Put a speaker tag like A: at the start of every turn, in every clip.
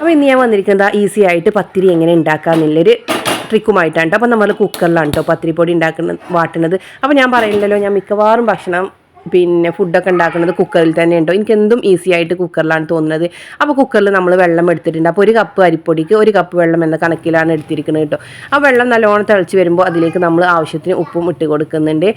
A: അപ്പോൾ ഇന്ന് ഞാൻ വന്നിരിക്കുന്നത് ഈസി ആയിട്ട് പത്തിരി എങ്ങനെ ഉണ്ടാക്കാമെന്നുള്ളൊരു ട്രിക്കുമായിട്ടാണ് കേട്ടോ അപ്പോൾ നമ്മൾ കുക്കറിലാണ് കേട്ടോ പത്തിരിപ്പൊടി ഉണ്ടാക്കുന്ന വാട്ടുന്നത്. അപ്പോൾ ഞാൻ പറയുന്നില്ലല്ലോ ഞാൻ മിക്കവാറും ഭക്ഷണം പിന്നെ ഫുഡൊക്കെ ഉണ്ടാക്കുന്നത് കുക്കറിൽ തന്നെ ഉണ്ടോ എനിക്ക് എന്തും ഈസി ആയിട്ട് കുക്കറിലാണ് തോന്നുന്നത്. അപ്പോൾ കുക്കറിൽ നമ്മൾ വെള്ളം എടുത്തിട്ടുണ്ട്. അപ്പോൾ ഒരു കപ്പ് അരിപ്പൊടിക്ക് ഒരു കപ്പ് വെള്ളം എന്ന കണക്കിലാണ് എടുത്തിരിക്കുന്നത് കേട്ടോ ആ വെള്ളം നല്ലോണം തിളച്ച് വരുമ്പോൾ അതിലേക്ക് നമ്മൾ ആവശ്യത്തിന് ഉപ്പും ഇട്ട് കൊടുക്കുന്നുണ്ട്.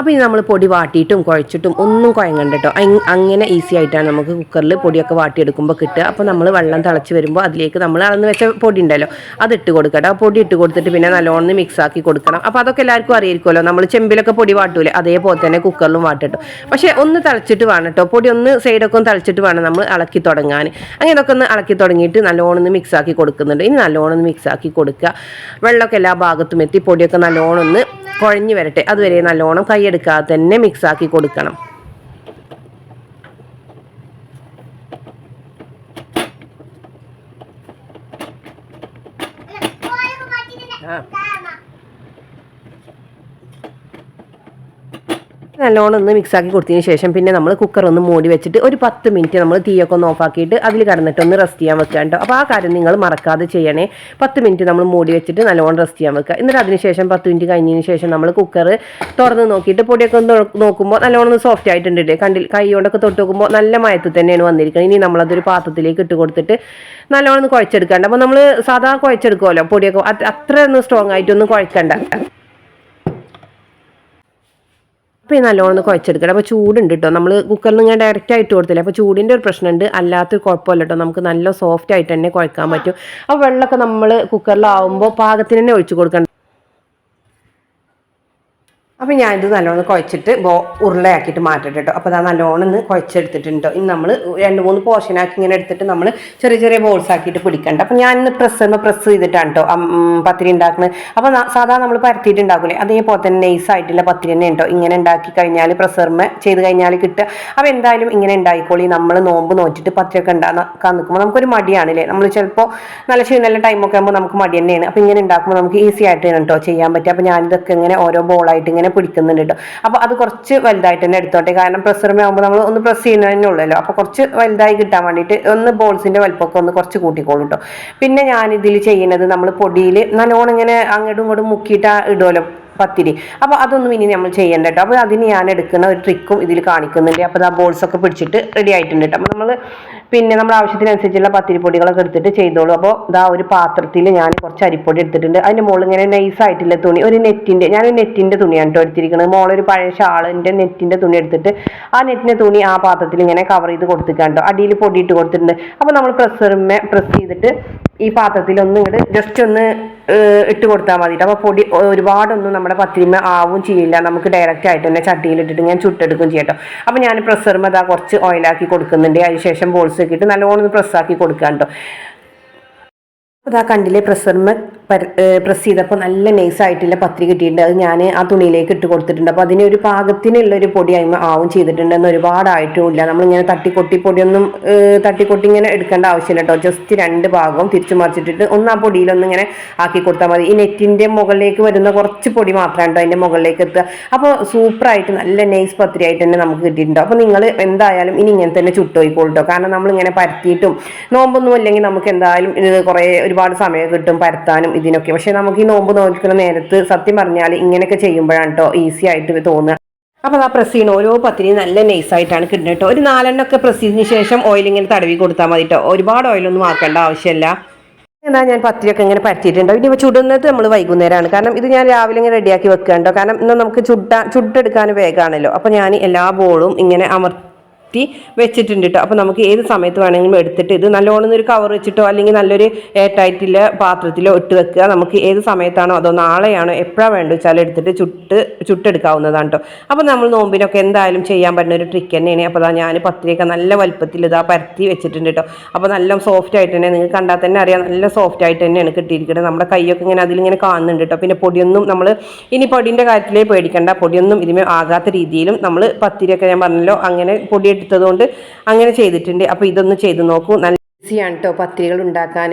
A: അപ്പോൾ ഇത് നമ്മൾ പൊടി വാട്ടിയിട്ടും കുഴച്ചിട്ടും ഒന്നും കുഴങ്ങണ്ട കേട്ടോ അങ്ങനെ ഈസി ആയിട്ടാണ് നമുക്ക് കുക്കറിൽ പൊടിയൊക്കെ വാട്ടിയെടുക്കുമ്പോൾ കിട്ടുക. അപ്പോൾ നമ്മൾ വെള്ളം തിളച്ച് വരുമ്പോൾ അതിലേക്ക് നമ്മൾ അളന്ന് വെച്ച പൊടി ഉണ്ടല്ലോ അത് ഇട്ട് കൊടുക്കട്ടെ. പൊടി ഇട്ട് കൊടുത്തിട്ട് പിന്നെ നല്ലോണം മിക്സ് ആക്കി കൊടുക്കണം. അപ്പോൾ അതൊക്കെ എല്ലാവർക്കും അറിയായിരിക്കുമല്ലോ നമ്മൾ ചെമ്പിലൊക്കെ പൊടി വാട്ടൂലേ? അതേപോലെ തന്നെ കുക്കറിലും വാട്ടിട്ടോ. പക്ഷേ ഒന്ന് തിളച്ചിട്ട് വേണം കേട്ടോ പൊടി ഒന്ന് സൈഡൊക്കെ ഒന്ന് തിളച്ചിട്ട് വേണം നമ്മൾ ഇളക്കി തുടങ്ങാൻ അങ്ങനെയൊക്കെ ഒന്ന് ഇളക്കി തുടങ്ങിയിട്ട് നല്ലോണം ഒന്ന് മിക്സ് ആക്കി കൊടുക്കുന്നുണ്ട്. ഇനി നല്ലോണം ഒന്ന് മിക്സ് ആക്കി കൊടുക്കുക. വെള്ളമൊക്കെ എല്ലാ ഭാഗത്തും എത്തി പൊടിയൊക്കെ നല്ലോണം ഒന്ന് കുഴഞ്ഞു വരട്ടെ. അതുവരെ നല്ലോണം കൈയെടുക്കാതെ തന്നെ മിക്സ് ആക്കി കൊടുക്കണം. നല്ലോണം ഒന്ന് മിക്സ് ആക്കി കൊടുത്തതിന് ശേഷം പിന്നെ നമ്മൾ കുക്കർ ഒന്ന് മൂടി വെച്ചിട്ട് ഒരു പത്ത് മിനിറ്റ് നമ്മൾ തീയൊക്കെ ഒന്ന് ഓഫാക്കിയിട്ട് അതിൽ കടന്നിട്ട് ഒന്ന് റെസ്റ്റ് ചെയ്യാൻ വെക്കുക കേട്ടോ അപ്പോൾ ആ കാര്യം നിങ്ങൾ മറക്കാതെ ചെയ്യണേ. പത്ത് മിനിറ്റ് നമ്മൾ മൂടി വെച്ചിട്ട് നല്ലോണം റെസ്റ്റ് ചെയ്യാൻ വെക്കുക എന്നിട്ട് അതിന് ശേഷം പത്ത് മിനിറ്റ് കഴിഞ്ഞതിന് ശേഷം നമ്മൾ കുക്കർ തുറന്ന് നോക്കിയിട്ട് പൊടിയൊക്കെ ഒന്ന് നോക്കുമ്പോൾ നല്ലോണം ഒന്ന് സോഫ്റ്റ് ആയിട്ടുണ്ടല്ലേ കണ്ടിൽ കൈ കൊണ്ടൊക്കെ തൊട്ട് നോക്കുമ്പോൾ നല്ല മയത്തിൽ തന്നെയാണ് വന്നിരിക്കുന്നത് ഇനി നമ്മളതൊരു പാത്രത്തിലേക്ക് ഇട്ട് കൊടുത്തിട്ട് നല്ലോണം ഒന്ന് കുഴച്ചെടുക്കണ്ട. അപ്പോൾ നമ്മൾ സാധാ കുഴച്ചെടുക്കുമല്ലോ പൊടിയൊക്കെ. അത് അത്ര ഒന്ന് സ്ട്രോങ് ആയിട്ടൊന്നും കുഴക്കണ്ട. അപ്പോൾ നല്ലോണം കുഴച്ചെടുക്കണം അപ്പോൾ ചൂടുണ്ട് കേട്ടോ നമ്മൾ കുക്കറിൽ നിന്ന് ഇങ്ങനെ ഡയറക്റ്റ് ആയിട്ട് കൊടുത്തില്ല? അപ്പോൾ ചൂടിന്റെ ഒരു പ്രശ്നമുണ്ട് അല്ലാത്തൊരു കുഴപ്പമില്ല കേട്ടോ നമുക്ക് നല്ല സോഫ്റ്റ് ആയിട്ട് തന്നെ കുഴക്കാൻ പറ്റും. അപ്പോൾ വെള്ളമൊക്കെ നമ്മൾ കുക്കറിലാവുമ്പോൾ പാകത്തിന് തന്നെ ഒഴിച്ചു കൊടുക്കണം. അപ്പോൾ ഞാനിത് നല്ലോണം കുഴച്ചിട്ട് ബോ ഉരുളയാക്കിയിട്ട് മാറ്റട്ടെ കേട്ടോ അപ്പോൾ അത് നല്ലോണം ഒന്ന് കുഴച്ചെടുത്തിട്ടുണ്ട്. ഇനി നമ്മൾ രണ്ട് മൂന്ന് പോർഷനാക്കി ഇങ്ങനെ എടുത്തിട്ട് നമ്മൾ ചെറിയ ചെറിയ ബോൾസ് ആക്കിയിട്ട് പിടിക്കണ്ട. അപ്പോൾ ഞാൻ ഇന്ന് പ്രസ് പ്രസ് ചെയ്തിട്ടാണ് കേട്ടോ പത്തിരി ഉണ്ടാക്കുന്നത് അപ്പോൾ സാധാരണ നമ്മൾ പരത്തിയിട്ട് ഉണ്ടാക്കില്ലേ അതേപോലെ തന്നെ നൈസ് ആയിട്ടുള്ള പത്തിരി തന്നെ ഉണ്ടോ? ഇങ്ങനെ ഉണ്ടാക്കി കഴിഞ്ഞാൽ പ്രസർമ ചെയ്ത് കഴിഞ്ഞാൽ കിട്ടുക. അപ്പോൾ എന്തായാലും ഇങ്ങനെ ഉണ്ടായിക്കോളി. നമ്മൾ നോമ്പ് നോറ്റിട്ട് പത്തിരിയൊക്കെ ഉണ്ടാക്കാൻ നിൽക്കുമ്പോൾ നമുക്കൊരു മടിയാണ് അല്ലേ നമ്മൾ ചിലപ്പോൾ നല്ല ക്ഷീണമുള്ള ടൈമൊക്കെ ആകുമ്പോൾ നമുക്ക് മടി തന്നെയാണ്. അപ്പോൾ ഇങ്ങനെ ഉണ്ടാക്കുമ്പോൾ നമുക്ക് ഈസി ആയിട്ട് കേട്ടോ ചെയ്യാൻ പറ്റുക. അപ്പോൾ ഞാനിതൊക്കെ ഇങ്ങനെ ഓരോ ബോളായിട്ട് ഇങ്ങനെ പിടിക്കുന്നുണ്ട് കേട്ടോ അപ്പോൾ അത് കുറച്ച് വലുതായിട്ട് തന്നെ എടുത്തോട്ടെ. കാരണം പ്രസറിമ ആകുമ്പോൾ നമ്മൾ ഒന്ന് പ്രസ് ചെയ്യുന്നതന്നെ ഉള്ളല്ലോ. അപ്പോൾ കുറച്ച് വലുതായി കിട്ടാൻ വേണ്ടിയിട്ട് ഒന്ന് ബോൾസിന്റെ വലുപ്പമൊക്കെ ഒന്ന് കുറച്ച് കൂട്ടിക്കോളൂ കേട്ടോ പിന്നെ ഞാനിതിൽ ചെയ്യുന്നത് നമ്മൾ പൊടിയിൽ നല്ലോണം ഇങ്ങനെ അങ്ങോട്ടും ഇങ്ങോട്ടും മുക്കിയിട്ട് ഇടുമല്ലോ പത്തിരി. അപ്പോൾ അതൊന്നും ഇനി നമ്മൾ ചെയ്യേണ്ട കേട്ടോ. അപ്പോൾ അതിന് ഞാൻ എടുക്കുന്ന ഒരു ട്രിക്കും ഇതിൽ കാണിക്കുന്നുണ്ട്. അപ്പോൾ ആ ബോൾസ് ഒക്കെ പിടിച്ചിട്ട് റെഡി ആയിട്ടുണ്ട് കേട്ടോ. അപ്പോൾ നമ്മൾ പിന്നെ നമ്മുടെ ആവശ്യത്തിനനുസരിച്ചുള്ള പത്തിരിപ്പൊടികളൊക്കെ എടുത്തിട്ട് ചെയ്തോളൂ. അപ്പോൾ ഇതാ ഒരു പാത്രത്തിൽ ഞാൻ കുറച്ച് അരിപ്പൊടി എടുത്തിട്ടുണ്ട്. അതിന്റെ മുകളിൽ ഇങ്ങനെ നൈസ് ആയിട്ടുള്ള തുണി ഒരു നെറ്റിന്റെ ഞാൻ ഒരു നെറ്റിന്റെ തുണിയാണ് കേട്ടോ എടുത്തിരിക്കുന്നത്. മോളൊരു പഴയ ഷാളിന്റെ നെറ്റിന്റെ തുണി എടുത്തിട്ട് ആ നെറ്റിന്റെ തുണി ആ പാത്രത്തിൽ ഇങ്ങനെ കവർ ചെയ്ത് കൊടുത്തിട്ടുണ്ടോ അടിയിൽ പൊടിയിട്ട് കൊടുത്തിട്ടുണ്ട്. അപ്പോൾ നമ്മൾ പ്രസ്സറിന്മേ പ്രസ് ചെയ്തിട്ട് ഈ പാത്രത്തിൽ ഒന്ന് ഇങ്ങോട്ട് ജസ്റ്റ് ഒന്ന് ഇട്ട് കൊടുത്താൽ മതിയിട്ട് അപ്പോൾ പൊടി ഒരുപാടൊന്നും നമ്മുടെ പത്തിരിമ ആവും ചെയ്യില്ല. നമുക്ക് ഡയറക്റ്റ് ആയിട്ട് തന്നെ ചട്ടിയിലിട്ടിട്ട് ഞാൻ ചുട്ടെടുക്കും ചെയ്യട്ടോ. അപ്പോൾ ഞാൻ പ്രസറും അതാ കുറച്ച് ഓയിലാക്കി കൊടുക്കുന്നുണ്ട്. അതിന് ശേഷം ബോൾസ് ഒക്കെ ഇട്ട് നല്ലോണം ഒന്ന് പ്രസ്സാക്കി കൊടുക്കാം കേട്ടോ. അപ്പോൾ കണ്ടില്ലേ കണ്ടിലെ പ്രസറിന് പ്രസ് ചെയ്തപ്പോൾ നല്ല നൈസ് ആയിട്ടുള്ള പത്രി കിട്ടിയിട്ടുണ്ട്. അത് ഞാൻ ആ തുണിയിലേക്ക് ഇട്ട് കൊടുത്തിട്ടുണ്ട്. അപ്പോൾ അതിന് ഒരു പാകത്തിനുള്ള ഒരു പൊടി ആയി ആവും ചെയ്തിട്ടുണ്ട് എന്ന് ഒരുപാടായിട്ടും ഇല്ല നമ്മളിങ്ങനെ തട്ടിക്കൊട്ടി പൊടിയൊന്നും തട്ടി തട്ടിക്കൊട്ടി ഇങ്ങനെ എടുക്കേണ്ട ആവശ്യമില്ല കേട്ടോ ജസ്റ്റ് രണ്ട് ഭാഗവും തിരിച്ചു മറിച്ചിട്ടിട്ട് ഒന്ന് ആ പൊടിയിലൊന്നും ഇങ്ങനെ ആക്കി കൊടുത്താൽ മതി. ഈ നെറ്റിന്റെ മുകളിലേക്ക് വരുന്ന കുറച്ച് പൊടി മാത്രമാണ് കേട്ടോ അതിന്റെ മുകളിലേക്ക് എത്തുക. അപ്പോൾ സൂപ്പറായിട്ട് നല്ല നൈസ് പത്രി ആയിട്ട് തന്നെ നമുക്ക് കിട്ടിയിട്ടുണ്ട് അപ്പോൾ നിങ്ങൾ എന്തായാലും ഇനി ഇങ്ങനെ തന്നെ ചുട്ടുപോയിക്കോളൂ കേട്ടോ കാരണം നമ്മളിങ്ങനെ പരത്തിയിട്ടും നോമ്പൊന്നും ഇല്ലെങ്കിൽ നമുക്ക് എന്തായാലും കുറേ ഒരുപാട് സമയം കിട്ടും പരത്താനും ഇതിനൊക്കെ. പക്ഷെ നമുക്ക് ഈ നോമ്പ് നോക്കുന്ന നേരത്ത് സത്യം പറഞ്ഞാൽ ഇങ്ങനെയൊക്കെ ചെയ്യുമ്പോഴാണ് കേട്ടോ ഈസി ആയിട്ട് തോന്നുക. അപ്പോൾ ആ പ്രസ് ചെയ്യണം ഓരോ പത്തിരി നല്ല നൈസായിട്ടാണ് കിട്ടുന്നത് കേട്ടോ ഒരു നാലെണ്ണമൊക്കെ പ്രസ് ചെയ്തതിന് ശേഷം ഓയിൽ ഇങ്ങനെ തടവി കൊടുത്താൽ മതി കേട്ടോ ഒരുപാട് ഓയിലൊന്നും ആക്കേണ്ട ആവശ്യമില്ല എന്നാൽ ഞാൻ പത്തിരിയൊക്കെ ഇങ്ങനെ പരത്തിയിട്ടുണ്ടോ ഇനി ചുടുന്നത് നമ്മൾ വൈകുന്നേരമാണ് കാരണം ഇത് ഞാൻ രാവിലെ ഇങ്ങനെ റെഡിയാക്കി വെക്കണ്ടോ കാരണം ഇന്ന് നമുക്ക് ചുട്ട ചുട്ടെടുക്കാൻ വേഗമാണല്ലോ അപ്പോൾ ഞാൻ എല്ലാ ബോളും ഇങ്ങനെ അമർത്തി വെച്ചിട്ടുണ്ട് കേട്ടോ അപ്പോൾ നമുക്ക് ഏത് സമയത്ത് വേണമെങ്കിലും എടുത്തിട്ട് ഇത് നല്ലോണം ഒരു കവർ വെച്ചിട്ടോ അല്ലെങ്കിൽ നല്ലൊരു എയർടൈറ്റിലെ പാത്രത്തിലോ ഇട്ട് വെക്കുക. നമുക്ക് ഏത് സമയത്താണോ അതോ നാളെയാണോ എപ്പോഴാണ് വേണ്ട വെച്ചാൽ എടുത്തിട്ട് ചുട്ട് ചുട്ടെടുക്കാവുന്നതാണ് കേട്ടോ അപ്പോൾ നമ്മൾ നോമ്പിനൊക്കെ എന്തായാലും ചെയ്യാൻ പറ്റുന്ന ഒരു ട്രിക്ക് തന്നെയാണ്. അപ്പോൾ അതാ ഞാൻ പത്തിരിയൊക്കെ നല്ല വലുപ്പത്തിൽ ഇതാ പരത്തി വെച്ചിട്ടുണ്ട് കേട്ടോ അപ്പോൾ നല്ല സോഫ്റ്റ് ആയിട്ട് തന്നെ നിങ്ങൾക്ക് കണ്ടാൽ തന്നെ അറിയാം നല്ല സോഫ്റ്റ് ആയിട്ട് തന്നെയാണ് കിട്ടിയിരിക്കുന്നത്. നമ്മുടെ കൈയൊക്കെ ഇങ്ങനെ അതിലിങ്ങനെ കാണുന്നുണ്ട് കേട്ടോ പിന്നെ പൊടിയൊന്നും നമ്മൾ ഇനി പൊടിന്റെ കാര്യത്തിലേ പേടിക്കേണ്ട. പൊടിയൊന്നും ഇതിമേ ആകാത്ത രീതിയിലും നമ്മൾ പത്തിരിയൊക്കെ ഞാൻ പറഞ്ഞല്ലോ അങ്ങനെ പൊടി എടുത്തതുകൊണ്ട് അങ്ങനെ ചെയ്തിട്ടുണ്ട്. അപ്പോൾ ഇതൊന്ന് ചെയ്ത് നോക്കൂ. നല്ല ഈസിയാണ് കേട്ടോ പത്തിരികൾ ഉണ്ടാക്കാൻ.